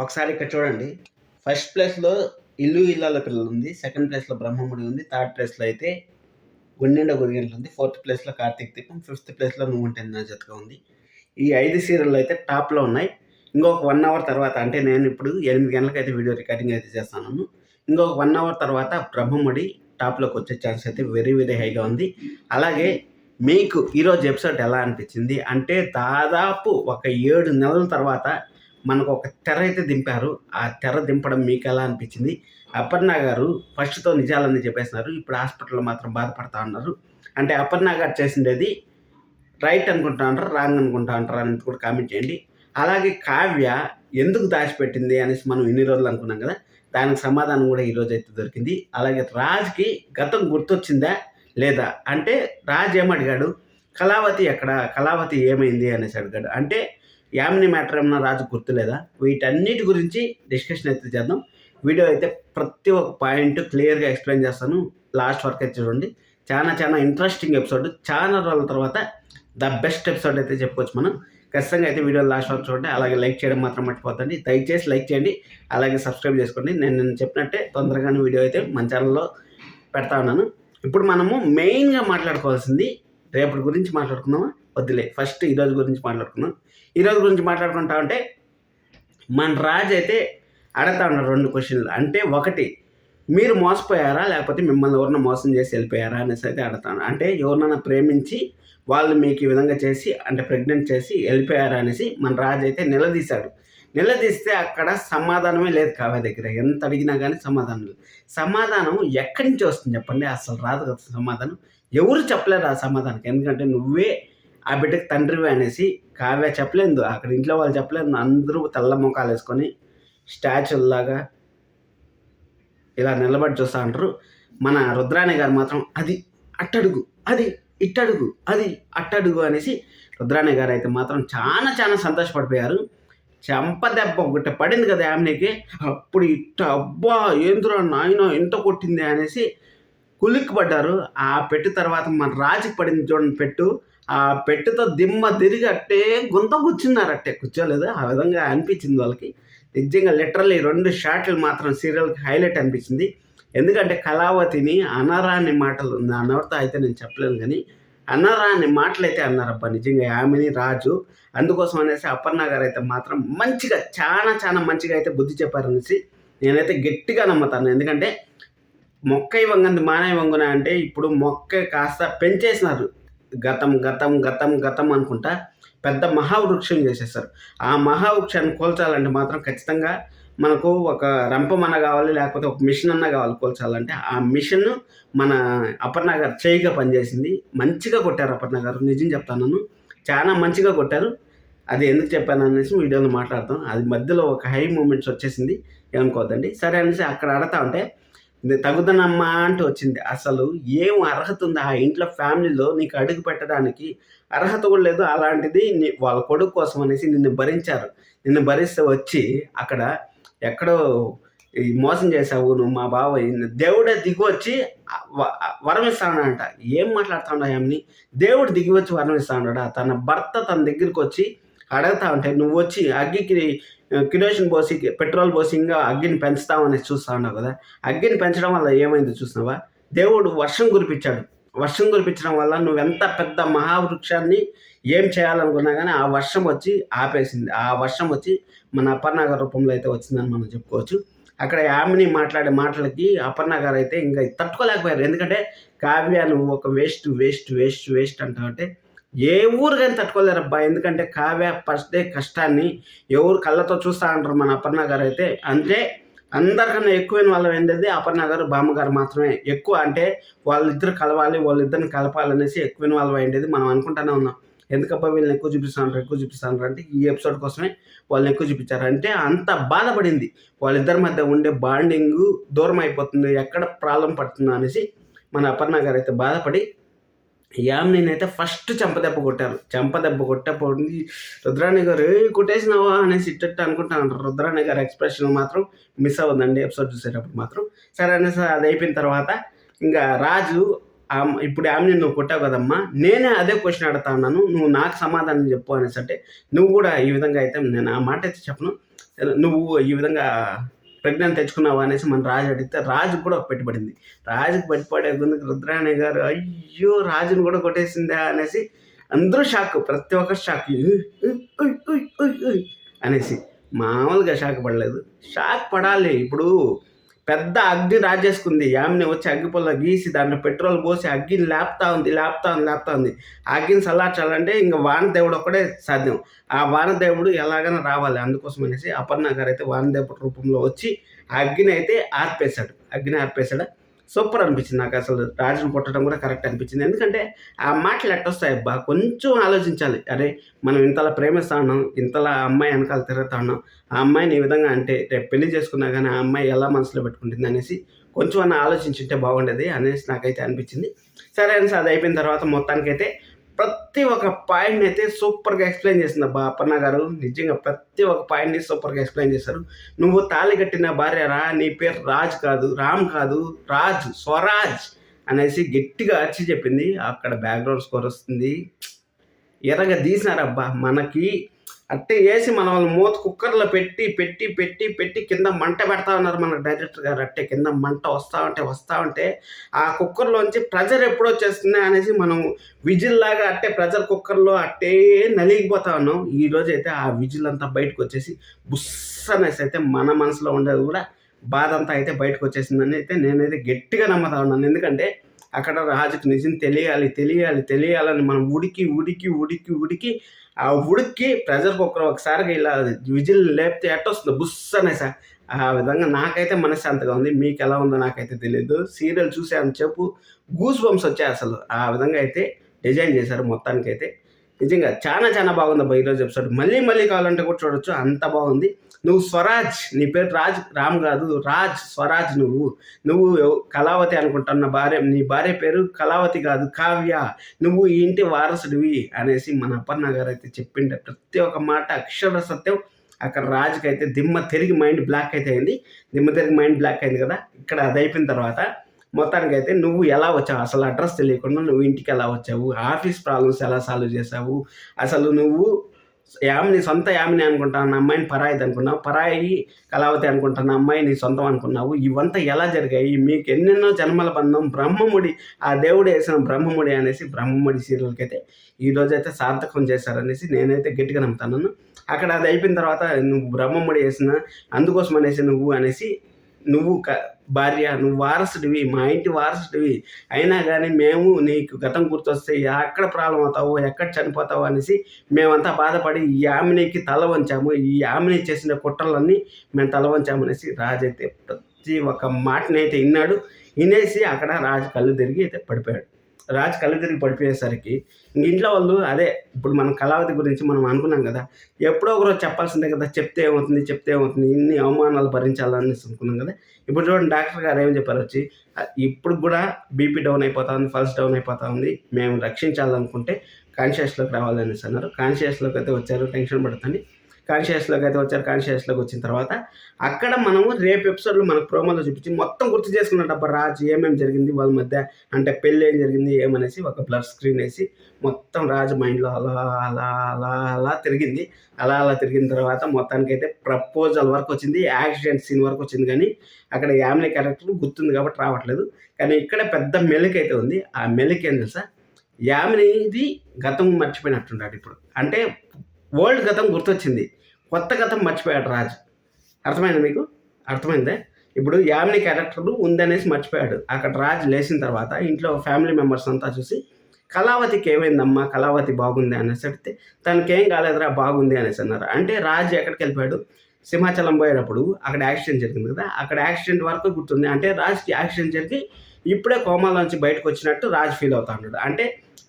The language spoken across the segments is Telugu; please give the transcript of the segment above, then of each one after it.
ఒకసారి ఇక్కడ చూడండి. ఫస్ట్ ప్లేస్లో ఇల్లు ఇల్లాల పిల్లలు ఉంది. సెకండ్ ప్లేస్లో బ్రహ్మముడి ఉంది. థర్డ్ ప్లేస్లో అయితే గుండెండ గురిగంటలు ఉంది. ఫోర్త్ ప్లేస్లో కార్తీక్ దీపం. ఫిఫ్త్ ప్లేస్లో నువ్వు ఉంటుంది నా జతగా ఉంది. ఈ ఐదు సీరియల్ అయితే టాప్లో ఉన్నాయి. ఇంకొక వన్ అవర్ తర్వాత అంటే నేను ఇప్పుడు ఎనిమిది గంటలకు అయితే వీడియో రికార్డింగ్ అయితే చేస్తాను ఇంకొక వన్ అవర్ తర్వాత బ్రహ్మముడి టాప్లోకి వచ్చే ఛాన్స్ అయితే వెరీ వెరీ హైగా ఉంది. అలాగే మీకు ఈరోజు ఎపిసోడ్ ఎలా అనిపించింది? అంటే దాదాపు ఒక ఏడు నెలల తర్వాత మనకు ఒక తెర అయితే దింపారు. ఆ తెర దింపడం మీకు ఎలా అనిపించింది? అపర్ణ గారు ఫస్ట్తో నిజాలని చెప్పేసినారు ఇప్పుడు హాస్పిటల్లో మాత్రం బాధపడతా ఉన్నారు. అంటే అపర్ణ గారు చేసిండేది రైట్ అనుకుంటా ఉంటారు? రాంగ్ అనుకుంటా ఉంటారు? అని కూడా కామెంట్ చేయండి. అలాగే కావ్య ఎందుకు దాచిపెట్టింది అనేసి మనం ఇన్ని రోజులు అనుకున్నాం కదా? దానికి సమాధానం కూడా ఈరోజు అయితే దొరికింది. అలాగే రాజ్కి గతం గుర్తొచ్చిందా? లేదా? అంటే రాజ్ ఏమడిగాడు? కళావతి ఎక్కడ? కళావతి ఏమైంది అనేసి అడిగాడు. అంటే యామిని మ్యాటర్ ఏమన్నా రాజు గుర్తులేదా? వీటన్నిటి గురించి డిస్కషన్ అయితే చేద్దాం. వీడియో అయితే ప్రతి ఒక్క పాయింట్ క్లియర్గా ఎక్స్ప్లెయిన్ చేస్తాను. లాస్ట్ వరకు అయితే చూడండి. చాలా చాలా ఇంట్రెస్టింగ్ ఎపిసోడ్. చాలా రోజుల తర్వాత ద బెస్ట్ ఎపిసోడ్ అయితే చెప్పుకోవచ్చు మనం. ఖచ్చితంగా అయితే వీడియో లాస్ట్ వరకు చూడండి. అలాగే లైక్ చేయడం మాత్రం మర్చిపోతుంది దయచేసి లైక్ చేయండి. అలాగే సబ్స్క్రైబ్ చేసుకోండి. నేను నేను చెప్పినట్టే తొందరగానే వీడియో అయితే మన ఛానల్లో పెడతా ఉన్నాను. ఇప్పుడు మనము మెయిన్గా మాట్లాడుకోవాల్సింది రేపటి గురించి మాట్లాడుకుందామా? వద్దులే. ఫస్ట్ ఈరోజు గురించి మాట్లాడుకుందాం. ఈరోజు గురించి మాట్లాడుకుంటా ఉంటే మన రాజు అయితే అడగతా ఉన్నారు రెండు క్వశ్చన్లు. అంటే ఒకటి మీరు మోసపోయారా? లేకపోతే మిమ్మల్ని ఎవరన్నా మోసం చేసి వెళ్ళిపోయారా? అనేసి అయితే అడుగుతాను అంటే ఎవరినైనా ప్రేమించి వాళ్ళు మీకు ఈ విధంగా చేసి అంటే ప్రెగ్నెంట్ చేసి వెళ్ళిపోయారా అనేసి మన రాజు అయితే నిలదీశాడు. నిలదీస్తే అక్కడ సమాధానమే లేదు కావ్య దగ్గర. ఎంత అడిగినా కానీ సమాధానం లేదు. సమాధానం ఎక్కడి నుంచి వస్తుంది చెప్పండి? అసలు రాదు కదా సమాధానం. ఎవరు చెప్పలేరు ఆ సమాధానం ఎందుకంటే నువ్వే ఆ బిడ్డకి తండ్రివి అనేసి కావ్య చెప్పలేదు. అక్కడ ఇంట్లో వాళ్ళు చెప్పలేదు. అందరూ తెల్ల ముఖాలు వేసుకొని స్టాచ్యూల్లాగా ఇలా నిలబడి చూస్తూ ఉంటారు మన రుద్రాణి గారు మాత్రం అది అట్టడుగు అది ఇట్టడుగు అది అట్టడుగు అనేసి రుద్రాణి గారు అయితే మాత్రం చాలా చాలా సంతోషపడిపోయారు. చెంప దెబ్బ ఒకటి పడింది కదా ఆమెకి. అప్పుడు ఇట్ట అబ్బా ఏంద్రా నాయన ఎంత కొట్టింది అనేసి కులిక్కి పడ్డారు. ఆ పెట్టు తర్వాత మన రాజుకి పడింది చూడండి పెట్టు. ఆ పెట్టుతో దిమ్మ తిరిగి అట్టే గుంత కూర్చున్నారు అట్టే కూర్చోలేదు. ఆ విధంగా అనిపించింది వాళ్ళకి. నిజంగా లిటరల్లీ రెండు షాట్లు మాత్రం సీరియల్కి హైలైట్ అనిపించింది. ఎందుకంటే కళావతిని అనరాని మాటలు అనవరతో అయితే నేను చెప్పలేను కానీ అనరాని మాటలు అయితే అన్నారబ్బా నిజంగా ఆమెని రాజు. అందుకోసం అనేసి అపర్ణ గారు అయితే మాత్రం మంచిగా చాలా చాలా మంచిగా అయితే బుద్ధి చెప్పారనేసి నేనైతే గట్టిగా నమ్ముతాను. ఎందుకంటే మొక్క వంగంది మానవ వంగున అంటే ఇప్పుడు మొక్క కాస్త పెంచేసినారు. గతం గతం గతం గతం అనుకుంటా పెద్ద మహావృక్షం చేసేస్తారు. ఆ మహావృక్షాన్ని కోల్చాలంటే మాత్రం ఖచ్చితంగా మనకు ఒక రంపమన్న కావాలి లేకపోతే ఒక మిషన్ అన్న కావాలి కోల్చాలంటే ఆ మిషన్ మన అపర్ణ గారు చేయిగా పనిచేసింది. మంచిగా కొట్టారు అపర్ణ గారు నిజం చెప్తాను చాలా మంచిగా కొట్టారు. అది ఎందుకు చెప్పాను అనేసి వీడియోలో మాట్లాడతాం. అది మధ్యలో ఒక హై మూమెంట్స్ వచ్చేసింది. ఏమనుకోవద్దండి. సరే అనేసి అక్కడ ఆడతా ఉంటే తగుదనమ్మా అంటూ వచ్చింది. అసలు ఏం అర్హత ఉంది ఆ ఇంట్లో ఫ్యామిలీలో నీకు అడుగు పెట్టడానికి? అర్హత కూడా లేదు. అలాంటిది నీ వాళ్ళ కొడుకు కోసం అనేసి నిన్ను భరించారు. నిన్ను భరిస్తే వచ్చి అక్కడ ఎక్కడో మోసం చేసావు నువ్వు మా బావ దేవుడే దిగి వచ్చి వరం ఏం మాట్లాడుతాడు ఆమెని దేవుడు దిగి వచ్చి వరం ఇస్తాడా తన భర్త తన దగ్గరికి వచ్చి అడుగుతా ఉంటే నువ్వు వచ్చి అగ్గికి కిరోసిన్ పోసి పెట్రోల్ పోసి ఇంకా అగ్గిని పెంచుతామని చూస్తా ఉన్నావు కదా. అగ్గిని పెంచడం వల్ల ఏమైంది చూసినావా? దేవుడు వర్షం కురిపించాడు. వర్షం కురిపించడం వల్ల నువ్వెంత పెద్ద మహావృక్షాన్ని ఏం చేయాలనుకున్నా కానీ ఆ వర్షం వచ్చి ఆపేసింది. ఆ వర్షం వచ్చి మన అపర్ణాగర్ రూపంలో అయితే వచ్చిందని మనం చెప్పుకోవచ్చు. అక్కడ యామిని మాట్లాడే మాటలకి అపర్ణ గారు అయితే ఇంకా తట్టుకోలేకపోయారు. ఎందుకంటే కావ్య నువ్వు ఒక వేస్ట్ వేస్ట్ వేస్ట్ వేస్ట్ అంటావంటే ఏ ఊరు కానీ తట్టుకోలేరబ్బా ఎందుకంటే కావ్య ఫస్ట్ డే కష్టాన్ని ఎవరు కళ్ళతో చూస్తా అంటారు మన అపర్ణ గారు అయితే. అంటే అందరికన్నా ఎక్కువైన వాళ్ళు ఏంటంటే అపర్ణ గారు బామ్మగారు మాత్రమే. ఎక్కువ అంటే వాళ్ళిద్దరు కలవాలి వాళ్ళిద్దరిని కలపాలనేసి ఎక్కువైన వాళ్ళు అయిండేది మనం అనుకుంటానే ఉన్నాం. ఎందుకబ్బా వీళ్ళని ఎక్కువ చూపిస్తాను ఎక్కువ చూపిస్తాను అంటే ఈ ఎపిసోడ్ కోసమే వాళ్ళని ఎక్కువ చూపించారు. అంటే అంత బాధపడింది. వాళ్ళిద్దరి మధ్య ఉండే బాండింగ్ దూరం అయిపోతుంది ఎక్కడ ప్రాబ్లం పడుతుందో అనేసి మన అపర్ణ గారు అయితే బాధపడి యామిని అయితే ఫస్ట్ చెంపదెబ్బ కొట్టారు చెంపదెబ్బ కొట్టేపోయింది రుద్రాణి గారు ఏ కొట్టేసినావా? అనేసి ఇట్టట్టు అనుకుంటాను. రుద్రాణి గారి ఎక్స్ప్రెషన్ మాత్రం మిస్ అవ్వదండి ఎపిసోడ్ చూసేటప్పుడు మాత్రం. సరే అనేసి అది అయిపోయిన తర్వాత ఇంకా రాజు ఇప్పుడు ఆమె నువ్వు కొట్టావు కదమ్మా నేనే అదే క్వశ్చన్ అడుగుతా ఉన్నాను. నువ్వు నాకు సమాధానం చెప్పు అనేసి అంటే నువ్వు కూడా ఈ విధంగా అయితే నేను ఆ మాట అయితే చెప్పను. నువ్వు ఈ విధంగా ప్రెగ్నెంట్ తెచ్చుకున్నావా అనేసి మన రాజు అడిగితే రాజు కూడా ఒక పెట్టుబడింది. రాజుకి పెట్టుబడే గుందుకు రుద్రాణి గారు అయ్యో రాజును కూడా కొట్టేసిందా? అనేసి అందరూ షాక్ ప్రతి ఒక్కరు షాక్ అనేసి మామూలుగా షాక్ పడలేదు. షాక్ పడాలి. ఇప్పుడు పెద్ద అగ్ని రాజేసుకుంది. ఆమెని వచ్చి అగ్గిపుల్ల గీసి దాంట్లో పెట్రోల్ పోసి అగ్గిని లేపుతా ఉంది లేపుతా ఉంది లేపుతా ఉంది. ఆ అగ్గిని చల్లార్చాలంటే ఇంకా వానదేవుడు ఒక్కడే సాధ్యం. ఆ వానదేవుడు ఎలాగైనా రావాలి. అందుకోసం అనేసి అపర్ణ గారు అయితే వానదేవుడు రూపంలో వచ్చి ఆ అగ్గిని అయితే ఆర్పేశాడు. అగ్గిని ఆర్పేశాడు? సూపర్ అనిపించింది. నాకు అసలు రాజును కొట్టడం కూడా కరెక్ట్ అనిపించింది. ఎందుకంటే ఆ మాటలు ఎట్టొస్తాయి అబ్బా కొంచెం ఆలోచించాలి. అరే మనం ఇంతలా ప్రేమిస్తా ఉన్నాం ఇంతలా ఆ అమ్మాయి వెనకాల తిరుగుతా ఉన్నాం ఆ అమ్మాయిని ఈ విధంగా అంటే రేపు పెళ్ళి చేసుకున్నా కానీ ఆ అమ్మాయి ఎలా మనసులో పెట్టుకుంటుంది అనేసి కొంచెం అన్న ఆలోచించుంటే బాగుండేది అనేసి నాకైతే అనిపించింది. సరే అనేసి అది అయిపోయిన తర్వాత మొత్తానికైతే ప్రతి ఒక్క పాయింట్ని అయితే సూపర్గా ఎక్స్ప్లెయిన్ చేసింది. అబ్బా అపర్ణ గారు నిజంగా ప్రతి ఒక్క పాయింట్ని సూపర్గా ఎక్స్ప్లెయిన్ చేశారు. నువ్వు తాళి కట్టిన భార్య రా నీ పేరు రాజ్ కాదు రామ్ కాదు రాజ్ స్వరాజ్ అనేసి గట్టిగా అరిచి చెప్పింది. అక్కడ బ్యాక్గ్రౌండ్ స్కోర్ వస్తుంది. ఎర్రగా తీసినారబ్బా మనకి అట్టే వేసి మన వాళ్ళు మూత కుక్కర్లో పెట్టి పెట్టి పెట్టి పెట్టి కింద మంట పెడతా ఉన్నారు మన డైరెక్టర్ గారు. అట్టే కింద మంట వస్తా ఉంటే వస్తా ఉంటే ఆ కుక్కర్లోంచి ప్రెజర్ ఎప్పుడు వచ్చేస్తుంది అనేసి మనం విజిల్ లాగా అట్టే ప్రెజర్ కుక్కర్లో అట్టే నలిగిపోతా ఉన్నాం. ఈ రోజైతే అయితే ఆ విజిల్ అంతా బయటకు వచ్చేసి బుస్ అనేసి అయితే మన మనసులో ఉండేది కూడా బాధ అంతా అయితే బయటకు వచ్చేసిందని అయితే నేనైతే గట్టిగా నమ్ముతా ఉన్నాను. ఎందుకంటే అక్కడ రాజుకు నిజం తెలియాలి తెలియాలి తెలియాలని మనం ఉడికి ఉడికి ఉడికి ఉడికి ఆ ఉడికి ప్రెజర్ కుక్కర్ ఒకసారిగా ఇలా విజిల్ లేపితే ఎట్టొస్తుంది బుస్ అనేసా. ఆ విధంగా నాకైతే మనశ్శాంతిగా ఉంది. మీకు ఎలా ఉందో నాకైతే తెలియదు సీరియల్ చూసే అని చెప్పు. గూస్ బంప్స్ వచ్చాయి అసలు. ఆ విధంగా అయితే డిజైన్ చేశారు మొత్తానికైతే. నిజంగా చాలా చాలా బాగుంది అబ్బా ఈరోజు ఎపిసోడ్. మళ్ళీ మళ్ళీ కావాలంటే కూడా చూడొచ్చు. అంత బాగుంది. నువ్వు స్వరాజ్ నీ పేరు రాజ్ రామ్ కాదు రాజ్ స్వరాజ్ నువ్వు. నువ్వు కళావతి అనుకుంటున్న భార్య నీ భార్య పేరు కళావతి కాదు కావ్య. నువ్వు ఈ ఇంటి వారసుడివి అనేసి మన అప్పన్న గారు అయితే చెప్పిండే ప్రతి ఒక్క మాట అక్షర సత్యం. అక్కడ రాజుకి అయితే దిమ్మ తిరిగి మైండ్ బ్లాక్ అయితే అయింది. దిమ్మ తిరిగి మైండ్ బ్లాక్ అయింది కదా. ఇక్కడ అది అయిపోయిన తర్వాత మొత్తానికి అయితే నువ్వు ఎలా వచ్చావు? అసలు అడ్రస్ తెలియకుండా నువ్వు ఇంటికి ఎలా వచ్చావు? ఆఫీస్ ప్రాబ్లమ్స్ ఎలా సాల్వ్ చేసావు అసలు నువ్వు యామిని సొంత యామిని అనుకుంటాను అమ్మాయిని పరాయిది అనుకున్నావు పరాయి కళావతి అనుకుంటున్న అమ్మాయి నీ సొంతం అనుకున్నావు ఇవంతా ఎలా జరిగాయి మీకు ఎన్నెన్నో జన్మల బంధం బ్రహ్మముడి ఆ దేవుడు వేసిన బ్రహ్మముడి అనేసి బ్రహ్మముడి సీరియల్కి అయితే ఈ రోజు అయితే సార్థకం చేశారనేసి నేనైతే గట్టిగా నమ్ముతాను. అక్కడ అది అయిపోయిన తర్వాత నువ్వు బ్రహ్మముడి వేసిన అందుకోసం అనేసి నువ్వు అనేసి నువ్వు క భార్య నువ్వు వారసుడివి మా ఇంటి వారసుడివి. అయినా కానీ మేము నీకు గతం గుర్తొస్తే ఎక్కడ ప్రాబ్లం అవుతావు ఎక్కడ చనిపోతావు అనేసి మేమంతా బాధపడి ఈ ఆమెనికి తల వంచాము. ఈ ఆమెని చేసిన కుట్రలన్నీ మేము తల వంచాము అనేసి రాజు అయితే ప్రతి ఒక్క మాటనైతే విన్నాడు. వినేసి అక్కడ రాజు కళ్ళు తిరిగి అయితే పడిపోయాడు. రాజు కళ్ళు తిరిగి పడిపోయేసరికి ఇంట్లో వాళ్ళు అదే ఇప్పుడు మనం కళావతి గురించి మనం అనుకున్నాం కదా ఎప్పుడో ఒకరోజు చెప్పాల్సిందే కదా చెప్తే ఏమవుతుంది చెప్తే ఏమవుతుంది ఇన్ని అవమానాలు భరించాలని అనుకున్నాం కదా ఇప్పుడు చూడండి డాక్టర్ గారు ఏమని చెప్పారు వచ్చి ఇప్పుడు కూడా బీపీ డౌన్ అయిపోతా ఉంది పల్స్ డౌన్ అయిపోతా ఉంది మేము రక్షించాలనుకుంటే కాన్షియస్లోకి రావాలని అన్నారు కాన్షియస్లోకి అయితే వచ్చారు టెన్షన్ పడుతుంది కాన్షియస్లోకి అయితే వచ్చారు కాన్షియస్లోకి వచ్చిన తర్వాత అక్కడ మనము రేపు ఎపిసోడ్లో మనకు ప్రోమోలో చూపించి మొత్తం గుర్తు చేసుకున్నట్టు అబ్బా రాజు ఏమేమి జరిగింది వాళ్ళ మధ్య అంటే పెళ్ళి ఏం జరిగింది ఏమనేసి ఒక బ్లర్ స్క్రీన్ వేసి మొత్తం రాజు మైండ్లో అలా అలా అలా అలా తిరిగింది. అలా అలా తిరిగిన తర్వాత మొత్తానికైతే ప్రపోజల్ వరకు వచ్చింది యాక్సిడెంట్ సీన్ వరకు వచ్చింది కానీ అక్కడ యామిని క్యారెక్టర్ గుర్తుంది కాబట్టి రావట్లేదు. కానీ ఇక్కడ పెద్ద మెలిక్ అయితే ఉంది. ఆ మెలిక్ ఏం తెలుసా? యామినిది గతం మర్చిపోయినట్టున్నాడు ఇప్పుడు. అంటే ఓల్డ్ గతం గుర్తొచ్చింది. కొత్త గతం మర్చిపోయాడు రాజు. అర్థమైంది మీకు? అర్థమైందే? ఇప్పుడు యామిని క్యారెక్టర్ ఉందనేసి మర్చిపోయాడు. అక్కడ రాజు లేచిన తర్వాత ఇంట్లో ఫ్యామిలీ మెంబర్స్ అంతా చూసి కళావతికి ఏమైందమ్మా? కళావతి బాగుంది అనేసి అడిగితే తనకేం కాలేదురా బాగుంది అనేసి అన్నారు. అంటే రాజు ఎక్కడికి వెళ్ళిపోయాడు? సింహాచలం పోయేటప్పుడు అక్కడ యాక్సిడెంట్ జరిగింది కదా అక్కడ యాక్సిడెంట్ వరకు గుర్తుంది. అంటే రాజుకి యాక్సిడెంట్ జరిగి ఇప్పుడే కోమాలోంచి బయటకు వచ్చినట్టు రాజు ఫీల్ అవుతా ఉన్నాడు అంటే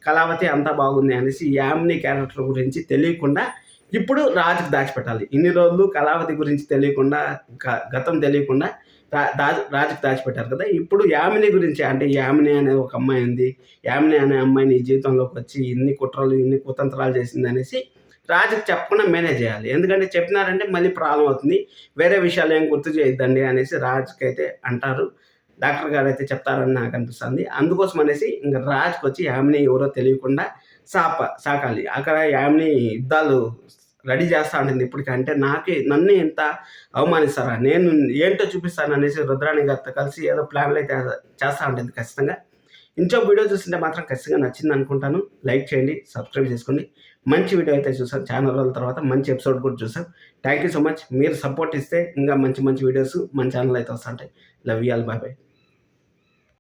కళావతి అంతా బాగుంది అనేసి యామిని క్యారెక్టర్ గురించి తెలియకుండా ఇప్పుడు రాజుకు దాచిపెట్టాలి. ఇన్ని రోజులు కళావతి గురించి తెలియకుండా గ- గతం తెలియకుండా రా రాజుకు దాచిపెట్టారు కదా. ఇప్పుడు యామిని గురించి అంటే యామిని అనే ఒక అమ్మాయి ఉంది. యామిని అనే అమ్మాయి నీ జీవితంలోకి వచ్చి ఇన్ని కుట్రలు ఇన్ని కుతంత్రాలు చేసింది అనేసి రాజుకు చెప్పకుండా మేనేజ్ చేయాలి. ఎందుకంటే చెప్పినారంటే మళ్ళీ ప్రాబ్లం అవుతుంది. వేరే విషయాలు ఏం గుర్తు చేయొద్దండి అనేసి రాజుకి అయితే అంటారు. డాక్టర్ గారు అయితే చెప్తారని నాకు అనిపిస్తుంది. అందుకోసం అనేసి ఇంకా రాజుకి వచ్చి యామిని ఎవరో తెలియకుండా సాప సాకాలి. అక్కడ యామిని యుద్ధాలు రెడీ చేస్తూ ఉంటుంది ఇప్పటికంటే నాకే నన్ను ఇంత అవమానిస్తారా? నేను ఏంటో చూపిస్తాను అనేసి రుద్రాణి గారితో కలిసి ఏదో ప్లాన్లు అయితే చేస్తూ ఉంటుంది ఖచ్చితంగా. ఇంకో వీడియో చూస్తుంటే మాత్రం ఖచ్చితంగా నచ్చింది అనుకుంటాను. లైక్ చేయండి సబ్స్క్రైబ్ చేసుకోండి. మంచి వీడియో అయితే చూసాం. ఛానల్ రోజుల తర్వాత మంచి ఎపిసోడ్ కూడా చూసాం. థ్యాంక్ యూ సో మచ్ మీరు సపోర్ట్ ఇస్తే ఇంకా మంచి మంచి వీడియోస్ మన ఛానల్ అయితే వస్తుంటాయి. Love you all bye bye